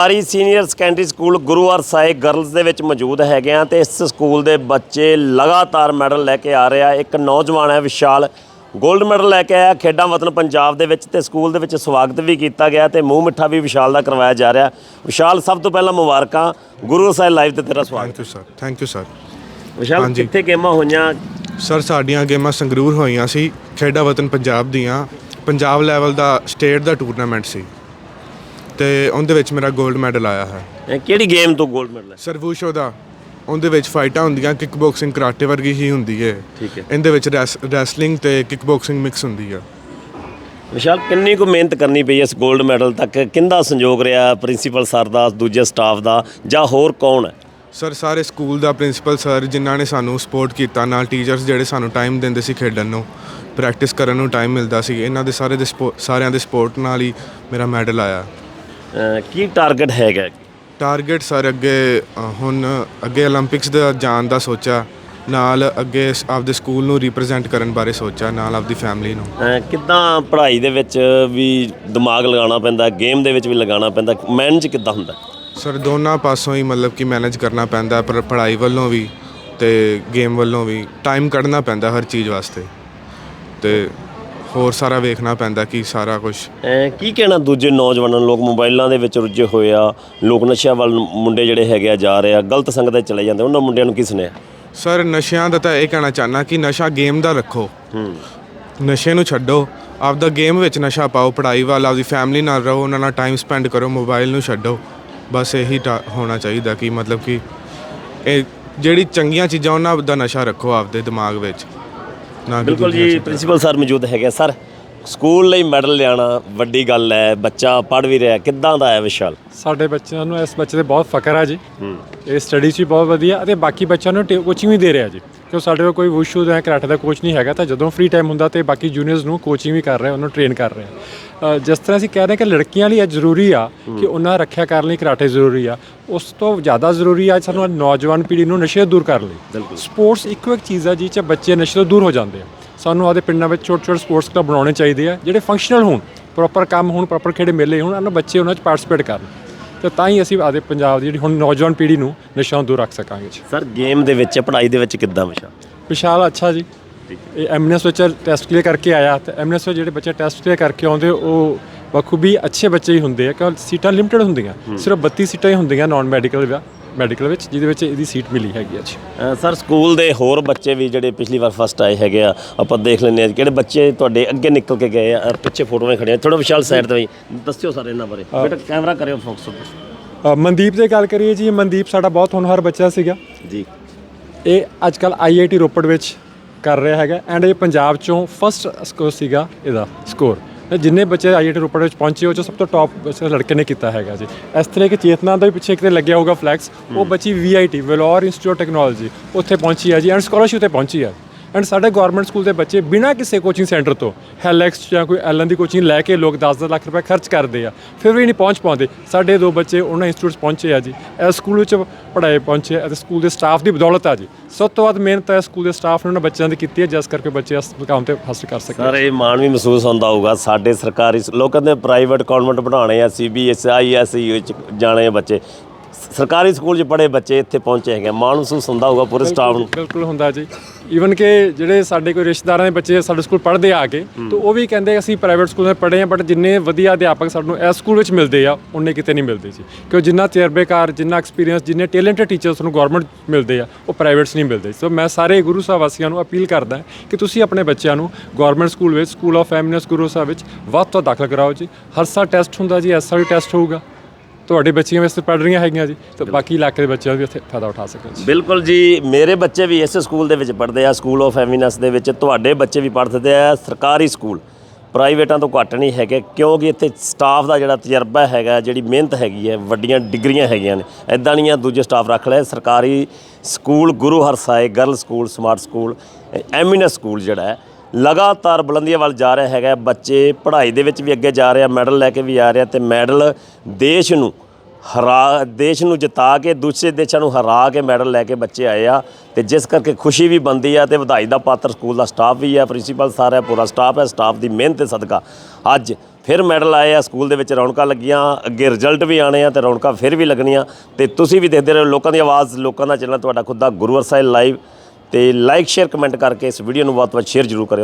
ਸਰਕਾਰੀ senior secondary school Guru Harsahai girls ਦੇ ਵਿੱਚ ਮੌਜੂਦ ਹੈਗੇ ਆ ਤੇ ਇਸ ਸਕੂਲ ਦੇ ਬੱਚੇ ਲਗਾਤਾਰ ਮੈਡਲ ਲੈ ਕੇ ਆ ਰਿਹਾ ਇੱਕ ਨੌਜਵਾਨ ਹੈ ਵਿਸ਼ਾਲ 골ਡ ਮੈਡਲ ਲੈ ਕੇ ਆਇਆ ਖੇਡਾਂ ਵਤਨ ਪੰਜਾਬ ਦੇ ਵਿੱਚ ਤੇ ਸਕੂਲ ਦੇ ਵਿੱਚ ਸਵਾਗਤ ਵੀ ਕੀਤਾ ਗਿਆ ਤੇ ਮੂੰਹ ਮਿੱਠਾ ਵੀ ਵਿਸ਼ਾਲ ਦਾ ਕਰਵਾਇਆ ਜਾ ਰਿਹਾ। ਵਿਸ਼ਾਲ ਸਭ ਤੋਂ ਪਹਿਲਾਂ ਮੁਬਾਰਕਾਂ ਗੁਰੂ ਹਰਸਾਏ ਲਾਈਵ ਤੇ ਤੇਰਾ ਸਵਾਗਤ। Thank you sir thank you sir Vishal ਹਾਂਜੀ। ਕਿੱਥੇ ਗੇਮਾਂ ਹੋਈਆਂ? ਸਰ ਸਾਡੀਆਂ ਗੇਮਾਂ ਸੰਗਰੂਰ ਹੋਈਆਂ ਸੀ ਖੇਡਾ ਵਤਨ ਪੰਜਾਬ ਦੀਆਂ। ਪੰਜਾਬ ਲੈਵਲ ਦਾ ਸਟੇਟ ਦਾ ਟੂਰਨਾਮੈਂਟ ਸੀ। ਤੇ ਉਹਦੇ ਵਿੱਚ ਮੇਰਾ 골ਡ ਮੈਡਲ ਆਇਆ ਹੈ। ਕਿਹੜੀ ਗੇਮ ਤੋਂ 골ਡ ਮੈਡਲ ਹੈ ਸਰਵੂਸ਼ੋ ਦਾ। ਉਹਦੇ ਵਿੱਚ ਫਾਈਟਾਂ ਹੁੰਦੀਆਂ ਕਿਕ ਬਾਕਸਿੰਗ ਕਰਾਟੇ ਵਰਗੀ ਹੀ ਹੁੰਦੀ ਹੈ ਠੀਕ ਹੈ ਇਹਦੇ ਵਿੱਚ ਰੈਸਲਿੰਗ ਤੇ ਕਿਕ ਬਾਕਸਿੰਗ ਮਿਕਸ ਹੁੰਦੀ ਹੈ ਵਿਸ਼ਾਲ ਕਿੰਨੀ ਕੁ ਮਿਹਨਤ ਕਰਨੀ ਪਈ ਇਸ 골ਡ ਮੈਡਲ ਤੱਕ? ਕਿੰਦਾ ਸੰਯੋਗ ਰਿਹਾ ਪ੍ਰਿੰਸੀਪਲ ਸਰ ਦਾ ਦੂਜੇ ਸਟਾਫ ਦਾ ਜਾਂ ਹੋਰ ਕੌਣ ਹੈ? ਸਰ ਸਾਰੇ ਸਕੂਲ ਦਾ ਪ੍ਰਿੰਸੀਪਲ ਸਰ ਜਿਨ੍ਹਾਂ ਨੇ ਸਾਨੂੰ ਸਪੋਰਟ ਕੀਤਾ ਨਾਲ ਟੀਚਰਸ ਜਿਹੜੇ ਸਾਨੂੰ ਟਾਈਮ ਦਿੰਦੇ ਸੀ ਖੇਡਣ ਨੂੰ ਪ੍ਰੈਕਟਿਸ ਕਰਨ ਨੂੰ ਟਾਈਮ ਮਿਲਦਾ ਸੀ ਇਹਨਾਂ ਦੇ ਸਾਰੇ ਦੇ ਸਪੋ- ਸਾਰਿਆਂ ਦੇ ਸਪੋਰਟ ਨਾਲ ਹੀ ਮੇਰਾ ਮੈਡਲ ਆਇਆ। ਕੀ ਟਾਰਗੇਟ ਹੈਗਾ? ਟਾਰਗੇਟ ਸਰ ਅੱਗੇ ਹੁਣ ਅੱਗੇ 올림픽ਸ ਦਾ ਜਾਣ ਦਾ ਸੋਚਿਆ ਨਾਲ ਅੱਗੇ ਆਪਦੇ ਸਕੂਲ ਨੂੰ ਰਿਪਰੈਜ਼ੈਂਟ ਕਰਨ ਬਾਰੇ ਸੋਚਿਆ ਨਾਲ ਆਪਦੀ ਫੈਮਿਲੀ ਨੂੰ। ਅਹ, ਕਿੱਦਾਂ ਪੜ੍ਹਾਈ ਦੇ ਵਿੱਚ ਵੀ ਦਿਮਾਗ ਲਗਾਉਣਾ ਪੈਂਦਾ ਗੇਮ ਦੇ ਵਿੱਚ ਵੀ ਲਗਾਉਣਾ ਪੈਂਦਾ ਮੈਨੇਜ ਕਿੱਦਾਂ ਹੁੰਦਾ? ਸਰ ਦੋਨਾਂ ਪਾਸੋਂ ਹੀ ਮਤਲਬ ਕਿ ਮੈਨੇਜ ਕਰਨਾ ਪੈਂਦਾ ਪਰ ਪੜ੍ਹਾਈ ਵੱਲੋਂ ਵੀ ਤੇ ਗੇਮ ਵੱਲੋਂ ਵੀ ਟਾਈਮ ਕੱਢਣਾ ਪੈਂਦਾ ਹਰ ਚੀਜ਼ ਵਾਸਤੇ। ਤੇ ਹੋਰ ਸਾਰਾ ਵੇਖਣਾ ਪੈਂਦਾ ਕਿ ਸਾਰਾ ਕੁਝ ਅਹ ਕੀ ਕਹਿਣਾ ਦੂਜੇ ਨੌਜਵਾਨਾਂ ਨੂੰ? ਲੋਕ ਮੋਬਾਈਲਾਂ ਦੇ ਵਿੱਚ ਰੁੱਝੇ ਹੋਏ ਆ। ਲੋਕ ਨਸ਼ਿਆਂ ਵੱਲ ਮੁੰਡੇ ਜਿਹੜੇ ਹੈਗੇ ਆ ਜਾ ਰਹੇ ਆ। ਗਲਤ ਸੰਗਤ 'ਚ ਚਲੇ ਜਾਂਦੇ ਉਹਨਾਂ ਮੁੰਡਿਆਂ ਨੂੰ ਕੀ ਸੁਨੇਹਾ? ਸਰ ਨਸ਼ਿਆਂ ਦਾ ਤਾਂ ਇਹ ਕਹਿਣਾ ਚਾਹਨਾ ਕਿ ਨਸ਼ਾ ਗੇਮ ਦਾ ਰੱਖੋ। ਹੂੰ। ਨਸ਼ੇ ਨੂੰ ਛੱਡੋ। ਆਪਦਾ ਗੇਮ ਵਿੱਚ ਨਸ਼ਾ ਪਾਓ। ਪੜ੍ਹਾਈ ਵੱਲ ਆਪਦੀ ਫੈਮਿਲੀ ਨਾਲ ਰਹੋ। ਉਹਨਾਂ ਨਾਲ ਟਾਈਮ ਸਪੈਂਡ ਕਰੋ। ਮੋਬਾਈਲ ਨੂੰ ਛੱਡੋ। ਬਸ ਇਹੀ ਟਾ- ਹੋਣਾ ਚਾਹੀਦਾ ਕਿ ਮਤਲਬ ਕਿ ਇਹ ਜਿਹੜੀ ਚੰਗੀਆਂ ਚੀਜ਼ਾਂ ਉਹਨਾਂ ਦਾ ਨਸ਼ਾ ਰੱਖੋ ਆਪਦੇ ਦਿਮਾਗ ਵਿੱਚ। ਨਾ ਕਿ ਬਿਲਕੁਲ ਜੀ। ਪ੍ਰਿੰਸੀਪਲ ਸਰ ਮੌਜੂਦ ਹੈਗੇ ਆ। ਸਰ ਸਕੂਲ ਲਈ ਮੈਡਲ ਲਿਆਣਾ ਵੱਡੀ ਗੱਲ ਹੈ ਬੱਚਾ ਪੜ੍ਹ ਵੀ ਰਿਹਾ ਕਿੱਦਾਂ ਦਾ ਹੈ ਵਿਸ਼ਾਲ ਸਾਡੇ ਬੱਚਿਆਂ ਨੂੰ ਇਸ ਬੱਚੇ ਤੇ ਬਹੁਤ ਫਖਰ ਆ ਜੀ ਇਹ ਸਟੱਡੀ 'ਚ ਵੀ ਬਹੁਤ ਵਧੀਆ ਅਤੇ ਬਾਕੀ ਬੱਚਿਆਂ ਨੂੰ ਕੋਚਿੰਗ ਵੀ ਦੇ ਰਿਹਾ ਜੀ ਕਿਉਂ ਸਾਡੇ ਕੋਲ ਕੋਈ ਵੁਸ਼ੂ ਦਾ ਕਰਾਟੇ ਦਾ ਕੋਚ ਨਹੀਂ ਹੈਗਾ ਤਾਂ ਜਦੋਂ ਫ੍ਰੀ ਟਾਈਮ ਹੁੰਦਾ ਤੇ ਬਾਕੀ ਜੂਨੀਅਰਸ ਨੂੰ ਕੋਚਿੰਗ ਵੀ ਕਰ ਰਹੇ ਉਹਨੂੰ ਟ੍ਰੇਨ ਕਰ ਰਹੇ ਜਿਸ ਤਰ੍ਹਾਂ ਅਸੀਂ ਕਹਿ ਰਹੇ ਕਿ ਲੜਕੀਆਂ ਲਈ ਇਹ ਜ਼ਰੂਰੀ ਆ ਕਿ ਉਹਨਾਂ ਰੱਖਿਆ ਕਰਨ ਲਈ ਕਰਾਟੇ ਜ਼ਰੂਰੀ ਆ। ਉਸ ਤੋਂ ਜ਼ਿਆਦਾ ਜ਼ਰੂਰੀ ਆ ਸਾਨੂੰ ਨੌਜਵਾਨ ਪੀੜ੍ਹੀ ਨੂੰ ਨਸ਼ੇ ਤੋਂ ਦੂਰ ਕਰਨ ਲਈ। ਸਪੋਰਟਸ ਇੱਕੋ ਇੱਕ ਚੀਜ਼ ਆ ਜਿਹ 'ਚ ਬੱਚੇ ਨਸ਼ੇ ਤੋਂ ਦੂਰ ਹੋ ਜਾਂਦੇ ਆ। ਸਾਨੂੰ ਆਪਦੇ ਪਿੰਡਾਂ ਵਿੱਚ ਛੋਟੇ ਛੋਟੇ ਸਪੋਰਟਸ ਕਲੱਬ ਬਣਾਉਣੇ ਚਾਹੀਦੇ ਆ ਜਿਹੜੇ ਫੰਕਸ਼ਨਲ ਹੋਣ ਪ੍ਰੋਪਰ ਕੰਮ ਹੋਣ ਪ੍ਰੋਪਰ ਖੇਡੇ ਮੇਲੇ ਹੋਣ ਉਹਨਾਂ ਬੱਚੇ ਉਹਨਾਂ 'ਚ ਪਾਰਟਿਸਿਪੇਟ ਕਰਨ। ਤੇ ਤਾਂ ਹੀ ਅਸੀਂ ਆਪਦੇ ਪੰਜਾਬ ਦੀ ਜਿਹੜੀ ਹੁਣ ਨੌਜਵਾਨ ਪੀੜ੍ਹੀ ਨੂੰ ਨਸ਼ਿਆਂ ਤੋਂ ਦੂਰ ਰੱਖ ਸਕਾਂਗੇ ਜੀ। ਸਰ ਗੇਮ ਦੇ ਵਿੱਚ ਪੜ੍ਹਾਈ ਦੇ ਵਿੱਚ ਕਿੱਦਾਂ ਵਿਸ਼ਾਲ ਵਿਸ਼ਾਲ ਅੱਛਾ ਜੀ। ਇਹ ਐਮਐਨਐਸ ਵਿੱਚ ਟੈਸਟ ਕਲੀਅਰ ਕਰਕੇ ਆਇਆ। ਤੇ ਐਮਐਨਐਸ ਵਿੱਚ ਜਿਹੜੇ ਬੱਚੇ ਟੈਸਟ ਕਲੀਅਰ ਕਰਕੇ ਆਉਂਦੇ ਉਹ ਬਖੂਬੀ ਅੱਛੇ ਬੱਚੇ ਹੀ ਹੁੰਦੇ ਆ। ਕਿਉਂ ਸੀਟਾਂ ਲਿਮਟਿਡ ਹੁੰਦੀਆਂ। ਸਿਰਫ 32 ਸੀਟਾਂ ਹੀ ਹੁੰਦੀਆਂ ਨਾਨ ਮੈਡੀਕਲ ਮੈਡੀਕਲ ਵਿੱਚ ਜਿਹਦੇ ਵਿੱਚ ਇਹਦੀ ਸੀਟ ਮਿਲੀ ਹੈਗੀ ਆ ਜੀ। ਅ, ਸਰ ਸਕੂਲ ਦੇ ਹੋਰ ਬੱਚੇ ਵੀ ਜਿਹੜੇ ਪਿਛਲੀ ਵਾਰ ਫਸਟ ਆਏ ਹੈਗੇ ਆ ਆਪਾਂ ਦੇਖ ਲੈਂਦੇ ਆ ਕਿਹੜੇ ਬੱਚੇ ਤੁਹਾਡੇ ਅੱਗੇ ਨਿਕਲ ਕੇ ਗਏ ਆ ਪਿੱਛੇ ਫੋਟੋਆਂ ਖੜੀਆਂ ਥੋੜਾ ਵਿਸ਼ਾਲ ਸਾਈਡ ਤੇ ਵੀ। ਦੱਸਿਓ ਸਰ ਇਹਨਾਂ ਬਾਰੇ। ਬੇਟਾ ਕੈਮਰਾ ਕਰਿਓ ਫੋਕਸ ਅ, ਮਨਦੀਪ ਦੀ ਗੱਲ ਕਰੀਏ ਜੀ ਮਨਦੀਪ ਸਾਡਾ ਬਹੁਤ ਹੋਣਹਾਰ ਬੱਚਾ ਸੀਗਾ। ਜੀ। ਇਹ ਅੱਜ ਕੱਲ ਆਈਆਈਟੀ ਰੋਪੜ ਵਿੱਚ ਕਰ ਰਿਹਾ ਹੈਗਾ ਐਂਡ ਇਹ ਪੰਜਾਬ ਚੋਂ ਫਸਟ ਸਕੋਰ ਸੀਗਾ ਇਹਦਾ ਸਕੋਰ ਜਿੰਨੇ ਬੱਚੇ ਆਈਆਈਟੀ ਰੋਪੜ ਵਿੱਚ ਪਹੁੰਚੇ ਉਹ ਚੋਂ ਸਭ ਤੋਂ ਟੌਪ ਲੜਕੇ ਨੇ ਕੀਤਾ ਹੈਗਾ ਜੀ। ਇਸ ਤਰ੍ਹਾਂ ਕਿ ਚੇਤਨਾ ਦਾ ਵੀ ਪਿੱਛੇ ਕਿਤੇ ਲੱਗਿਆ ਹੋਊਗਾ ਫਲੈਕਸ ਉਹ ਬੱਚੀ ਵੀਆਈਟੀ ਵੈਲੋਰ ਇੰਸਟੀਚਿਊਟ ਟੈਕਨੋਲੋਜੀ ਉੱਥੇ ਪਹੁੰਚੀ ਹੈ ਜੀ ਐਂਡ ਸਕਾਲਰਸ਼ਿਪ ਤੇ ਪਹੁੰਚੀ ਹੈ। ਐਂਡ ਸਾਡੇ ਗਵਰਨਮੈਂਟ ਸਕੂਲ ਦੇ ਬੱਚੇ ਬਿਨਾਂ ਕਿਸੇ ਕੋਚਿੰਗ ਸੈਂਟਰ ਤੋਂ ਹੈਲੈਕਸ ਜਾਂ ਕੋਈ ਐਲਨ ਦੀ ਕੋਚਿੰਗ ਲੈ ਕੇ ਲੋਕ 10-10 ਲੱਖ ਰੁਪਏ ਖਰਚ ਕਰਦੇ ਆ, ਫਿਰ ਵੀ ਨਹੀਂ ਪਹੁੰਚ ਪਾਉਂਦੇ। ਸਾਡੇ ਦੋ ਬੱਚੇ ਉਹਨਾਂ ਇੰਸਟੀਚਿਊਟਸ ਪਹੁੰਚੇ ਆ ਜੀ। ਇਸ ਸਕੂਲ ਵਿੱਚ ਪੜ੍ਹਾਏ ਪਹੁੰਚੇ ਅਤੇ ਸਕੂਲ ਦੇ ਸਟਾਫ ਦੀ ਬਦੌਲਤ ਆ ਜੀ। ਸਭ ਤੋਂ ਵੱਧ ਮਿਹਨਤ ਹੈ ਸਕੂਲ ਦੇ ਸਟਾਫ ਨੇ ਉਹਨਾਂ ਬੱਚਿਆਂ ਦੀ ਕੀਤੀ ਹੈ ਜਿਸ ਕਰਕੇ ਬੱਚੇ ਇਸ ਮੁਕਾਮ ਤੇ ਹਾਸਲ ਕਰ ਸਕੇ ਸਰ, ਇਹ ਮਾਣ ਵੀ ਮਹਿਸੂਸ ਹੁੰਦਾ ਹੋਊਗਾ। ਸਾਡੇ ਸਰਕਾਰੀ ਸ- ਲੋਕ ਕਹਿੰਦੇ ਪ੍ਰਾਈਵੇਟ ਕਨਵੈਂਟ ਬਣਾਉਣੇ ਆ ਸੀਬੀਐਸ ਆਈਐਸਈ 'ਚ ਜਾਣੇ ਆ ਬੱਚੇ। ਸਰਕਾਰੀ ਸਕੂਲ 'ਚ ਪੜ੍ਹੇ ਬੱਚੇ ਇੱਥੇ ਪਹੁੰਚੇ ਹੈਗੇ ਮਾਣ ਮਹਿਸੂਸ ਹੁੰਦਾ ਹੋਊਗਾ ਪੂਰੇ ਸਟਾਫ ਨੂੰ। ਬਿਲਕੁਲ ਹੁੰਦਾ ਜੀ। ਈਵਨ ਕਿ ਜਿਹੜੇ ਸਾਡੇ ਕੋਈ ਰਿਸ਼ਤੇਦਾਰਾਂ ਦੇ ਬੱਚੇ ਸਾਡੇ ਸਕੂਲ ਪੜ੍ਹਦੇ ਆ ਕੇ ਤਾਂ ਉਹ ਵੀ ਕਹਿੰਦੇ ਅਸੀਂ ਪ੍ਰਾਈਵੇਟ ਸਕੂਲ ਵਿੱਚ ਪੜ੍ਹੇ ਆ ਬਟ ਜਿੰਨੇ ਵਧੀਆ ਅਧਿਆਪਕ ਸਾਨੂੰ ਇਸ ਸਕੂਲ ਵਿੱਚ ਮਿਲਦੇ ਆ ਉਹਨੇ ਕਿਤੇ ਨਹੀਂ ਮਿਲਦੇ ਜੀ। ਕਿਉਂ ਜਿੰਨਾ ਤਜਰਬੇਕਾਰ ਜਿੰਨਾ ਐਕਸਪੀਰੀਅੰਸ ਜਿੰਨੇ ਟੈਲੈਂਟਡ ਟੀਚਰਸ ਨੂੰ ਗਵਰਨਮੈਂਟ ਮਿਲਦੇ ਆ ਉਹ ਪ੍ਰਾਈਵੇਟਸ ਨਹੀਂ ਮਿਲਦੇ। ਸੋ ਮੈਂ ਸਾਰੇ ਗੁਰੂ ਸਾਹਿਬ ਵਾਸੀਆਂ ਨੂੰ ਅਪੀਲ ਕਰਦਾ ਕਿ ਤੁਸੀਂ ਆਪਣੇ ਬੱਚਿਆਂ ਨੂੰ ਗਵਰਨਮੈਂਟ ਸਕੂਲ ਵਿੱਚ school of eminence Guru Sahib ਵਿੱਚ ਵੱਧ ਤੋਂ ਦਾਖਲ ਕਰਾਓ ਜੀ। ਹਰ ਸਾਲ ਟੈਸਟ ਹੁੰਦਾ ਜੀ ਐਸਾ ਵੀ ਟੈਸਟ ਹੋਊਗਾ। ਤੁਹਾਡੇ ਬੱਚੀਆਂ ਵਿੱਚ ਪੜ੍ਹ ਰਹੀਆਂ ਹੈਗੀਆਂ ਜੀ ਤਾਂ ਬਾਕੀ ਇਲਾਕੇ ਦੇ ਬੱਚਿਆਂ ਵੀ ਇੱਥੇ ਫਾਇਦਾ ਉਠਾ ਸਕਣ ਜੀ ਬਿਲਕੁਲ ਜੀ ਮੇਰੇ ਬੱਚੇ ਵੀ ਇਸੇ ਸਕੂਲ ਦੇ ਵਿੱਚ ਪੜ੍ਹਦੇ ਆ ਸਕੂਲ ਆਫ ਐਮਿਨੈਂਸ ਦੇ ਵਿੱਚ ਤੁਹਾਡੇ ਬੱਚੇ ਵੀ ਪੜ੍ਹਦੇ ਆ ਸਰਕਾਰੀ ਸਕੂਲ। ਪ੍ਰਾਈਵੇਟਾਂ ਤੋਂ ਘੱਟ ਨਹੀਂ ਹੈਗੇ ਕਿਉਂਕਿ ਇੱਥੇ ਸਟਾਫ ਦਾ ਜਿਹੜਾ ਤਜਰਬਾ ਹੈਗਾ ਜਿਹੜੀ ਮਿਹਨਤ ਹੈਗੀ ਹੈ ਵੱਡੀਆਂ ਡਿਗਰੀਆਂ ਹੈਗੀਆਂ ਨੇ ਐਦਾਂ ਨਹੀਂ ਆ ਦੂਜੇ ਸਟਾਫ ਰੱਖ ਲਿਆ ਸਰਕਾਰੀ school Guru Harsahai girl school smart school eminence school ਜਿਹੜਾ ਹੈ ਲਗਾਤਾਰ ਬੁਲੰਦੀਆਂ ਵੱਲ ਜਾ ਰਿਹਾ ਹੈਗਾ। ਬੱਚੇ ਪੜ੍ਹਾਈ ਦੇ ਵਿੱਚ ਵੀ ਅੱਗੇ ਜਾ ਰਿਹਾ, ਮੈਡਲ ਲੈ ਕੇ ਵੀ ਆ ਰਿਹਾ ਤੇ ਮੈਡਲ ਦੇਸ਼ ਨੂੰ ਹਰਾ, ਦੇਸ਼ ਨੂੰ ਜਿਤਾ ਕੇ, ਦੂਸਰੇ ਦੇਸ਼ਾਂ ਨੂੰ ਹਰਾ ਕੇ ਮੈਡਲ ਲੈ ਕੇ ਬੱਚੇ ਆਏ ਆ ਤੇ ਜਿਸ ਕਰਕੇ ਖੁਸ਼ੀ ਵੀ ਬੰਦੀ ਆ ਤੇ ਵਧਾਈ ਦਾ ਪਾਤਰ ਸਕੂਲ ਦਾ ਸਟਾਫ ਵੀ ਆ, ਪ੍ਰਿੰਸੀਪਲ ਸਾਰਾ ਹੈ ਪੂਰਾ ਸਟਾਫ ਹੈ ਸਟਾਫ ਦੀ ਮਿਹਨਤ ਤੇ ਸਦਕਾ। ਅੱਜ ਫਿਰ ਮੈਡਲ ਆਏ ਆ, ਸਕੂਲ ਦੇ ਵਿੱਚ ਰੌਣਕਾਂ ਲੱਗੀਆਂ, ਅੱਗੇ ਰਿਜ਼ਲਟ ਵੀ ਆਣੇ ਆ ਤੇ ਰੌਣਕਾਂ ਫਿਰ ਵੀ ਲੱਗਣੀਆਂ ਤੇ ਤੁਸੀਂ ਵੀ ਦੇਖਦੇ ਰਹੋ, ਲੋਕਾਂ ਦੀ ਆਵਾਜ਼, ਲੋਕਾਂ ਦਾ ਚੈਨਲ ਤੁਹਾਡਾ ਖੁੱਦਾ ਗੁਰੂਵਰ ਸਾਹਿਬ ਲਾਈਵ ਤੇ ਲਾਈਕ ਸ਼ੇਅਰ ਕਮੈਂਟ ਕਰਕੇ ਇਸ ਵੀਡੀਓ ਨੂੰ ਵੱਧ ਤੋਂ ਵੱਧ ਸ਼ੇਅਰ ਜ਼ਰੂਰ ਕਰਿਓ।